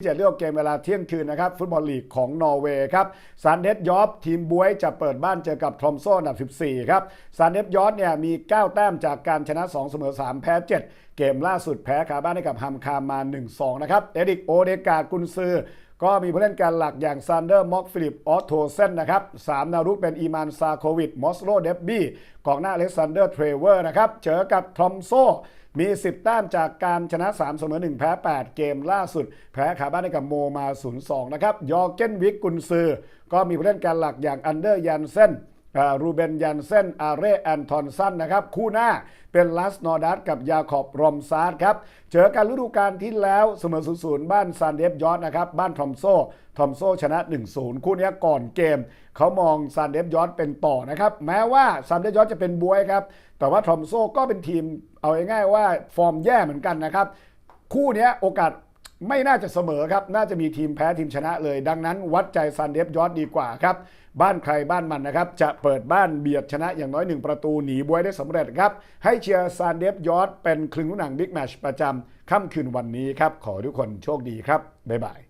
จะเลือกเกมเวลาเที่ยงคืนนะครับ ฟุตบอลลีกของนอร์เวย์ครับซานเดสยอฟทีมบวยจะเปิดบ้านเจอกับทรอมโซอันดับ 14 ครับซานเดสยอฟเนี่ยมี 9 แต้มจากการชนะ 2 เสมอ 3 แพ้ 7 เกมล่าสุดแพ้คาบ้านให้กับฮัมคามมา1-2 นะครับ เอริกโอเดกากุนซือ ก็มีผู้เล่นการหลักอย่างซานเดอร์ม็อกฟิลิปออสโทเซนนะครับสามนารุกเป็นอีมานซาโควิดมอสโลเดบบี้กองหน้าเล็กซานเดอร์เทรเวอร์นะครับเจอกับทอมโซมี 10 แต้มจากการชนะ 3 เสมอ 1 แพ้ 8 เกมล่าสุด แพ้ขาบ้านให้กับโมมา 0-2 นะครับ ยอร์เกนวิกกุนซือ ก็มีผู้เล่นการหลักอย่างอันเดอร์ยันเซน รูเบนยันเซนอาเรแอนทอนสันนะครับ คู่หน้าเป็นลัสนอร์ดัสกับยาขอบรอมซาร์ดครับ เจอกันฤดูกาลที่แล้วเสมอ0-0บ้านซานเดฟยอร์นะครับ บ้านทอมโซทอมโซชนะ 1-0 คู่นี้ก่อนเกม เขามองซานเดฟยอร์เป็นต่อนะครับ แม้ว่าซานเดฟยอร์จะเป็นบวยครับ แต่ว่าทอมโซก็เป็นทีมเอาง่ายๆว่าฟอร์มแย่เหมือนกันนะครับ คู่นี้โอกาส ไม่น่าจะเสมอครับ น่าจะมีทีมแพ้ทีมชนะเลย ดังนั้นวัดใจซันเดฟยอดดีกว่าครับ บ้านใครบ้านมันนะครับ จะเปิดบ้านเบียดชนะอย่างน้อยหนึ่งประตูหนีบวยได้สำเร็จครับ ให้เชียร์ซันเดฟยอดเป็นคลึงหนังบิ๊กแมชประจำค่ำคืนวันนี้ครับ ขอทุกคนโชคดีครับ บ๊ายบาย